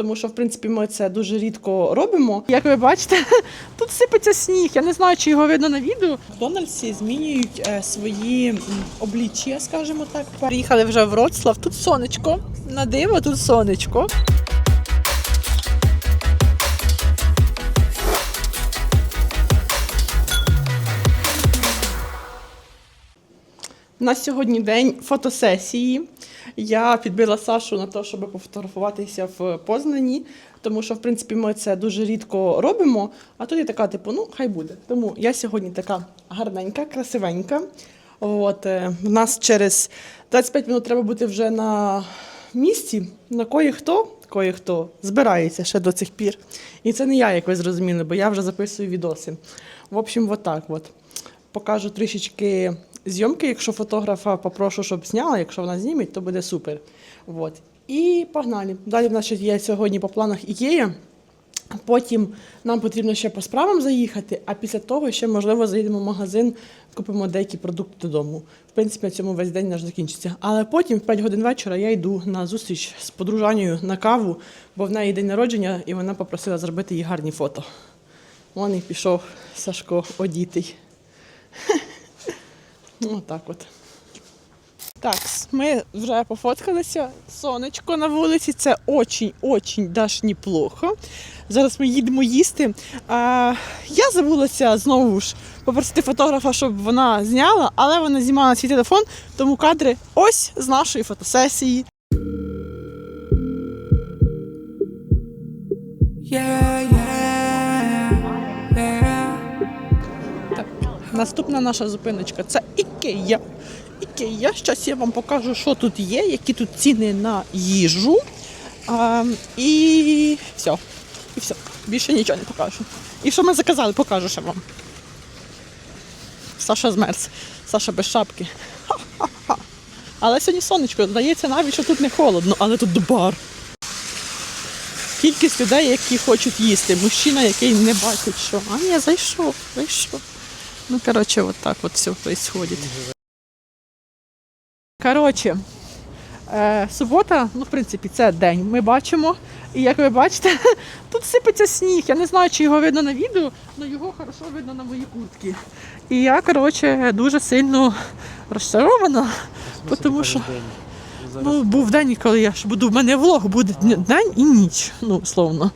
Тому що, в принципі, ми це дуже рідко робимо. Як ви бачите, тут сипеться сніг. Я не знаю, чи його видно на відео. Макдональдсі змінюють е, свої обличчя, скажімо так. Приїхали вже в Вроцлав. Тут сонечко. На диво, тут сонечко. У нас сьогодні день фотосесії. Я підбила Сашу на те, щоб пофотографуватися в Познані, тому що, в принципі, ми це дуже рідко робимо. А тут я така, типу, ну, хай буде. Тому я сьогодні така гарненька, красивенька. От, е, в нас через 25 минут треба бути вже на місці, на кої-хто, кої-хто збирається ще до цих пір. І це не я, як ви зрозуміли, бо я вже записую відоси. В общем, от от. Покажу трішечки зйомки, якщо фотографа попрошу, щоб зняла, якщо вона зніме, то буде супер. От. І погнали. Далі в нас ще є сьогодні по планах Ікея. Потім нам потрібно ще по справам заїхати, а після того ще, можливо, заїдемо в магазин, купимо деякі продукти додому. В принципі, на цьому весь день наш закінчиться. Але потім, в 5 годин вечора, я йду на зустріч з подружанню на каву, бо в неї день народження, і вона попросила зробити їй гарні фото. Вон і пішов Сашко одітий. Ну, так от. Так, ми вже пофоткалися. Сонечко на вулиці. Це очень-очень даш неплохо. Зараз ми їдемо їсти. А, я забулася знову ж попросити фотографа, щоб вона зняла, але вона знімала свій телефон, тому кадри ось з нашої фотосесії. Yeah, yeah, наступна наша зупиночка це Ікея. Ікея. Зараз я вам покажу, що тут є, які тут ціни на їжу. А, і все. І все. Більше нічого не покажу. І що ми заказали, покажу ще вам. Саша змерз. Саша без шапки. Ха-ха-ха. Але сьогодні сонечко, здається навіть, що тут не холодно, але тут бар. Кількість людей, які хочуть їсти. Мужчина, який не бачить, що. А ні, зайшов, зайшов. Ну, коротше, от так от все происходит. Коротше, е, субота, ну, в принципі, це день. Ми бачимо. І як ви бачите, тут сипеться сніг. Я не знаю, чи його видно на відео, але його хорошо видно на моїй куртці. І я, коротше, дуже сильно розчарована, тому що ну, був день, коли я ж буду, в мене влог буде день і ніч, ну, условно.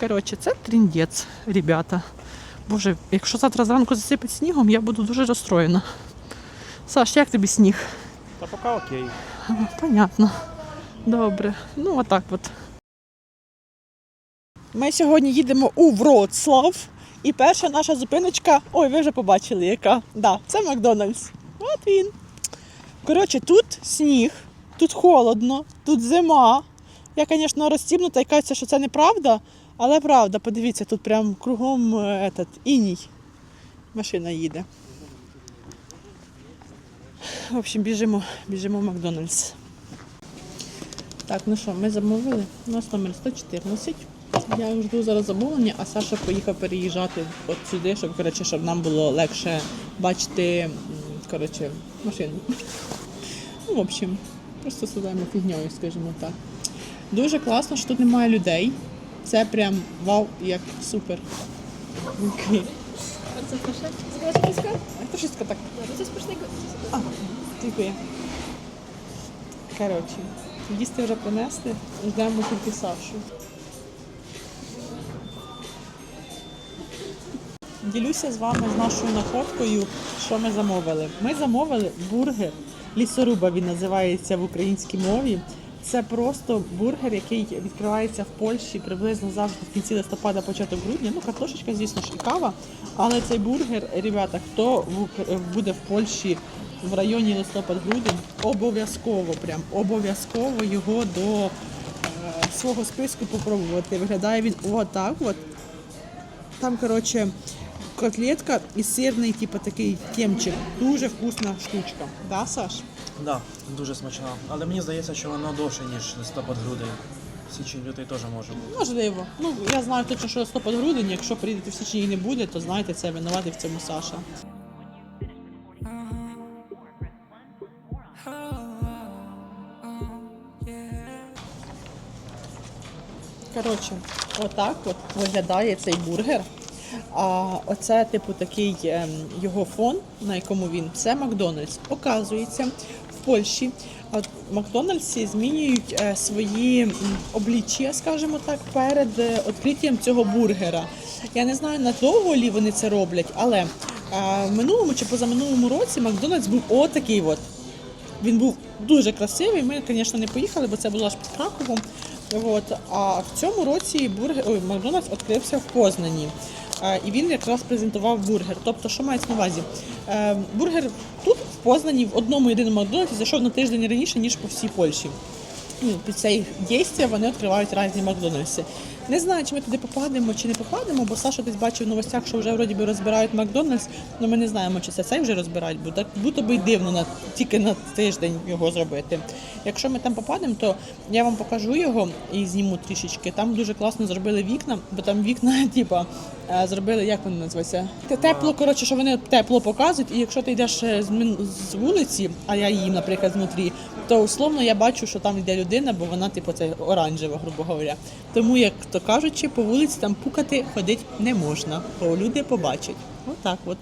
Коротше, це тріндець, ребята. Боже, якщо завтра зранку засипить снігом, я буду дуже розстроєна. Саш, як тобі сніг? Та поки окей. Понятно. Добре. Ну, отак от. Ми сьогодні їдемо у Вроцлав. І перша наша зупиночка. Ой, ви вже побачили, яка. Да, це Макдональдс. От він. Коротше, тут сніг, тут холодно, тут зима. Я, звісно, розстібнута і кажеться, що це неправда, але правда, подивіться, тут прям кругом е, этот, іній. Машина їде. В общем, біжимо, біжимо в Макдональдс. Так, ну що, ми замовили. У нас номер 114. Я жду зараз замовлення, а Саша поїхав переїжджати от сюди, щоб, коротше, щоб нам було легше бачити коротше, машину. Ну, в общем, просто сідаємо фігньою, скажімо так. Дуже класно, що тут немає людей. Це прям вау, як супер. Окей. Bardzo proszę. Дякую. Коротше, їсти вже принесли, ждемо тільки Сашу. Ділюся з вами з нашою находкою, що ми замовили. Ми замовили бургер лісоруба, він називається в українській мові. Це просто бургер, який відкривається в Польщі приблизно завжди в кінці листопада, початок грудня. Ну, картошечка, звісно ж, і кава. Але цей бургер, ребята, хто буде в Польщі в районі листопад-грудень, обов'язково, прям обов'язково його до е, свого списку попробувати. Виглядає він отак. От. Там, коротше, котлетка і сирний, типу такий кемчик. Дуже вкусна штучка. Да, Саш? Да, дуже смачно. Але мені здається, що воно довше, ніж листопад грудень. Січень лютий теж може бути. Можливо. Ну, я знаю точно, що листопад грудень, якщо приїдете в січні і не буде, то знаєте, це винуватий в цьому Саша. Коротше, отак от виглядає цей бургер. А оце, типу, такий ем, його фон, на якому він це Макдональдс. Оказується, в Польщі от, Макдональдсі змінюють е, свої обличчя, скажімо так, перед е, відкриттям цього бургера. Я не знаю, надовго лі вони це роблять, але е, в минулому чи позаминулому році Макдональдс був отакий от. Він був дуже красивий. Ми, звісно, не поїхали, бо це було аж під Краковом. От. А в цьому році бургер, ой, Макдональдс відкрився в Познані. І він якраз презентував бургер. Тобто, що мається на увазі? Е, Бургер тут, в Познані, в одному єдиному Макдональдсі зайшов на тиждень раніше, ніж по всій Польщі. Ну, під це їх дійство вони відкривають різні Макдональдси. Не знаю, чи ми туди попадемо, чи не попадемо, бо Саша десь бачив в новостях, що вже вроді би розбирають Макдональдс, але ми не знаємо, чи це цей вже розбирають, бо так будто би дивно на, тільки на тиждень його зробити. Якщо ми там попадемо, то я вам покажу його і зніму трішечки. Там дуже класно зробили вікна, бо там вікна, типа, е, зробили, як вони називаються? Тепло, коротше, що вони тепло показують, і якщо ти йдеш е, з вулиці, а я їм, наприклад, знутрі, то условно я бачу, що там йде людина, бо вона, типу, це оранжева, грубо говоря. Тому, як то кажучи, по вулиці там пукати ходити не можна, бо люди побачать. Отак от.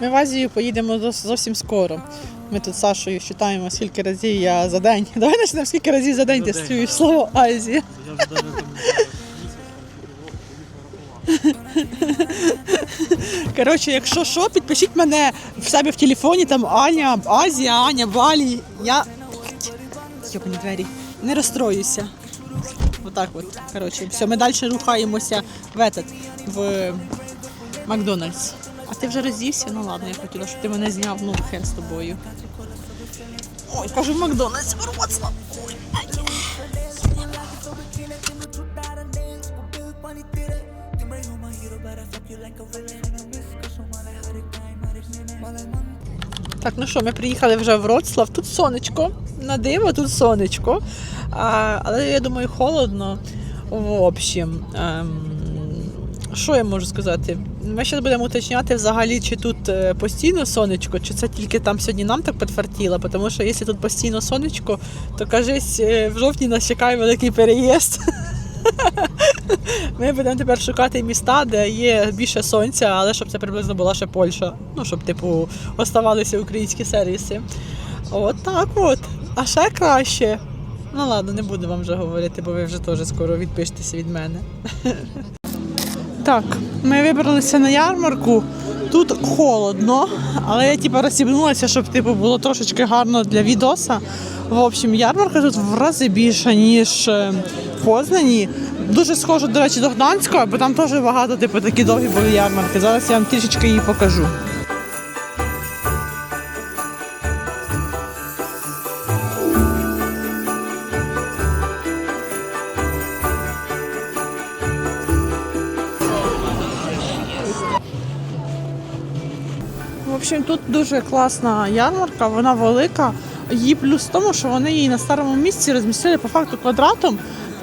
Ми в Азію поїдемо зовсім скоро. Ми тут з Сашою читаємо, скільки разів я за день. Давай почнемо, скільки разів за день ти За слово Азія. Коротше, якщо що, підпишіть мене в себе в телефоні, там Аня, Азія, Аня, Балі. Я. Йобані двері. Не розстроюся. Отак от. Коротше, все, ми далі рухаємося в этот, в Макдональдс. А ти вже роздівся? Ну ладно, я хотіла, щоб ти мене зняв, ну хер з тобою. Ой, кажу, в Макдональдс, Вроцлав. Ой, ай. Так, ну що, ми приїхали вже в Вроцлав. Тут сонечко. На диво, тут сонечко. А, але я думаю, холодно. В общем, ем, що я можу сказати? Ми зараз будемо уточняти взагалі, чи тут е, постійно сонечко, чи це тільки там сьогодні нам так підфартіло, тому що якщо тут постійно сонечко, то кажись, е, в жовтні нас чекає великий переїзд. Ми будемо тепер шукати міста, де є більше сонця, але щоб це приблизно була ще Польща. Ну, щоб, типу, оставалися українські сервіси. От так от. А ще краще. Ну ладно, не буду вам вже говорити, бо ви вже теж скоро відпишетеся від мене. Так, ми вибралися на ярмарку. Тут холодно, але я типу розсібнулася, щоб типу, було трошечки гарно для відоса. В общем, ярмарка тут в рази більша, ніж е, в Познані. Дуже схожа, до речі, до Гданського, бо там теж багато типу, такі довгі були ярмарки. Зараз я вам трішечки її покажу. В общем, тут дуже класна ярмарка, вона велика. Її плюс в тому, що вони її на старому місці розмістили по факту квадратом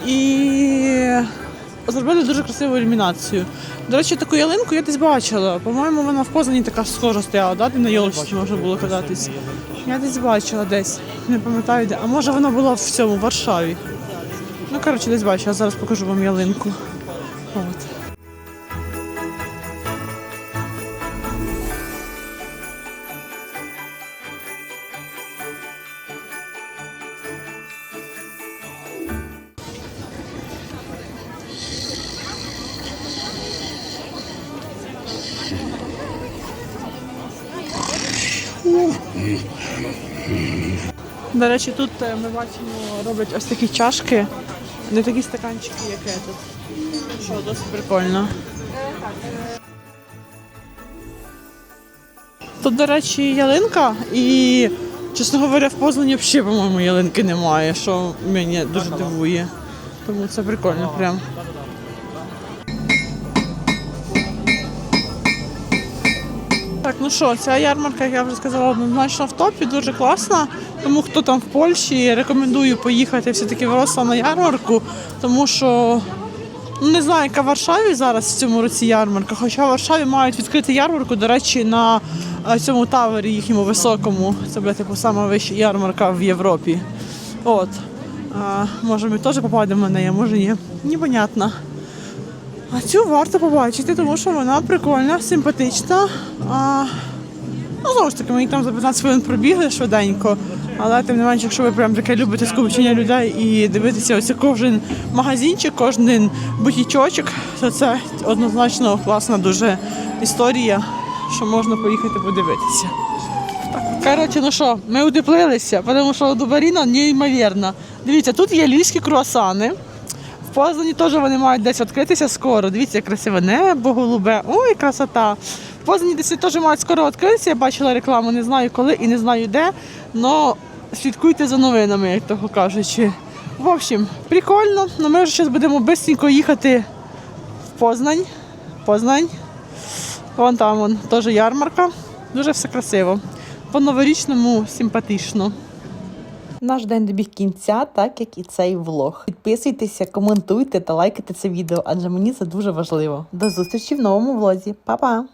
і зробили дуже красиву ілюмінацію. До речі, таку ялинку я десь бачила. По-моєму, вона в Познані така схожа стояла, да? де на ялочці можна було кататись. Я десь бачила десь, не пам'ятаю де. А може вона була в цьому в Варшаві. Ну, коротше, десь бачила, зараз покажу вам ялинку. От. До речі, тут е, ми бачимо, роблять ось такі чашки, не такі стаканчики, як тут. Що, досить прикольно. Тут, до речі, ялинка і, чесно говоря, в Познані взагалі, по-моєму, ялинки немає, що мене дуже дивує. Тому це прикольно прям. Так, ну що, ця ярмарка, як я вже сказала, однозначно в топі, дуже класна. Тому хто там в Польщі, рекомендую поїхати все-таки в на ярмарку, тому що Ну, Не знаю, яка в Варшаві зараз в цьому році ярмарка, хоча в Варшаві мають відкрити ярмарку, до речі, на е, цьому тавері їхньому високому. Це буде типу сама вища ярмарка в Європі. От. А, може, ми теж попадемо на неї, може ні. Непонятно. А цю варто побачити, тому що вона прикольна, симпатична. А, ну, знову ж таки, ми там за 15 хвилин пробігли швиденько. Але тим не менше, якщо ви прям таке любите скупчення людей і дивитися ось кожен магазинчик, кожен бутічочок, то це однозначно класна дуже історія, що можна поїхати подивитися. Коротше, ну що, ми утеплилися, тому що Дубаріна неймовірна. Дивіться, тут є львівські круасани. В Познані теж вони мають десь відкритися скоро. Дивіться, як красиве небо, голубе. Ой, красота. Познані десь теж мають скоро відкритися. Я бачила рекламу, не знаю коли і не знаю де. але слідкуйте за новинами, як того кажучи. В общем, прикольно. Ну, ми вже зараз будемо швидко їхати в Познань. Познань. Вон там вон, теж ярмарка. Дуже все красиво. По-новорічному симпатично. Наш день добіг кінця, так як і цей влог. Підписуйтеся, коментуйте та лайкайте це відео, адже мені це дуже важливо. До зустрічі в новому влозі. Па-па!